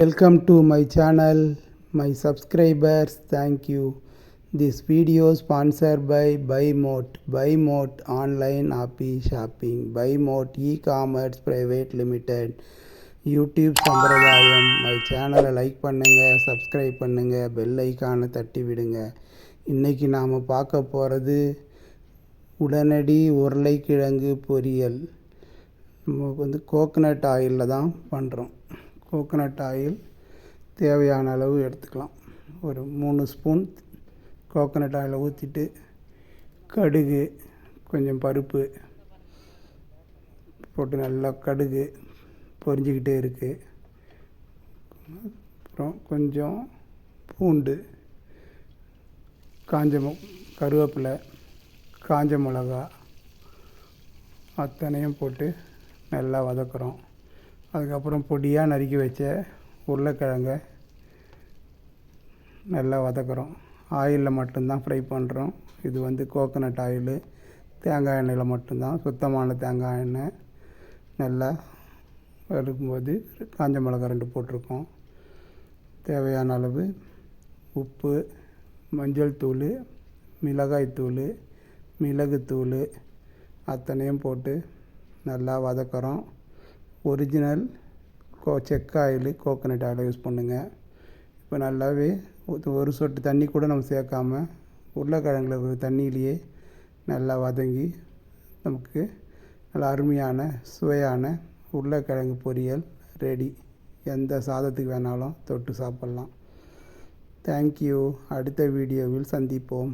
Welcome to my channel, my subscribers, thank you. This video sponsored by BuyMote, BuyMote online happy shopping, BuyMote e-commerce private limited, YouTube சம்பிரதாயம் my சேனலை like பண்ணுங்கள் subscribe பண்ணுங்கள் bell ஐக்கானை தட்டி விடுங்க இன்றைக்கி நாம் பார்க்க போகிறது உடனடி உருளைக்கிழங்கு பொரியல் நம்ம வந்து கோகனட் ஆயிலில் தான் பண்ணுறோம் கோகோனட் ஆயில் தேவையான அளவு எடுத்துக்கலாம். ஒரு மூணு ஸ்பூன் கோகோனட் ஆயிலை ஊற்றிட்டு கடுகு கொஞ்சம் பருப்பு போட்டு நல்லா கடுகு பொரிஞ்சிக்கிட்டே இருக்குது அப்புறம் கொஞ்சம் பூண்டு காஞ்ச மொ கருவேப்பிலை காஞ்ச மிளகா அத்தனையும் போட்டு நல்லா வதக்குறோம். அதுக்கப்புறம் பொடியாக நறுக்கி வச்ச உருளைக்கிழங்க நல்லா வதக்குறோம். ஆயிலில் மட்டும்தான் ஃப்ரை பண்ணுறோம் இது வந்து கோகனட் ஆயிலு தேங்காய் எண்ணெயில் மட்டும்தான். சுத்தமான தேங்காய் எண்ணெய். நல்லா வறுக்கும்போது காஞ்ச மிளகா ரெண்டு போட்டிருக்கோம். தேவையான அளவு உப்பு மஞ்சள் தூள் மிளகாய் தூள் மிளகுத்தூள் அத்தனையும் போட்டு நல்லா வதக்குறோம். ஒரிஜினல் கோ செக் ஆயில் கோகனட் ஆயில் யூஸ் பண்ணுங்கள் இப்போ நல்லாவே ஒரு சொட்டு தண்ணி கூட நம்ம சேர்க்காம உருளைக்கிழங்குல இருக்கிற தண்ணியிலேயே நல்லா வதங்கி நமக்கு நல்லா அருமையான சுவையான உருளைக்கிழங்கு பொரியல் ரெடி எந்த சாதத்துக்கு வேணாலும் தொட்டு சாப்பிட்லாம். தேங்க்யூ அடுத்த வீடியோவில் சந்திப்போம்.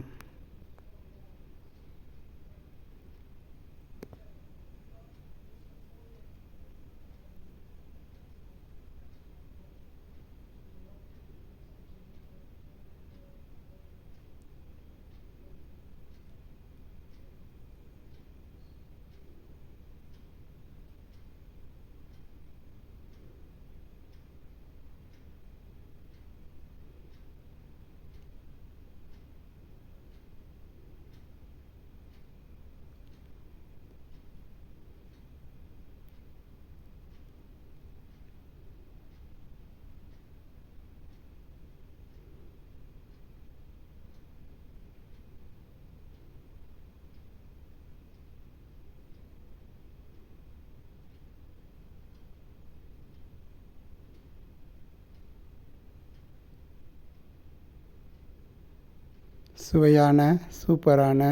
சுவையான சூப்பரான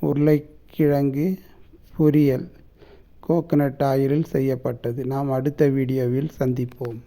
உருளைக்கிழங்கு பொரியல். கோகனட் ஆயிலில் செய்யப்பட்டது. நாம் அடுத்த வீடியோவில் சந்திப்போம்.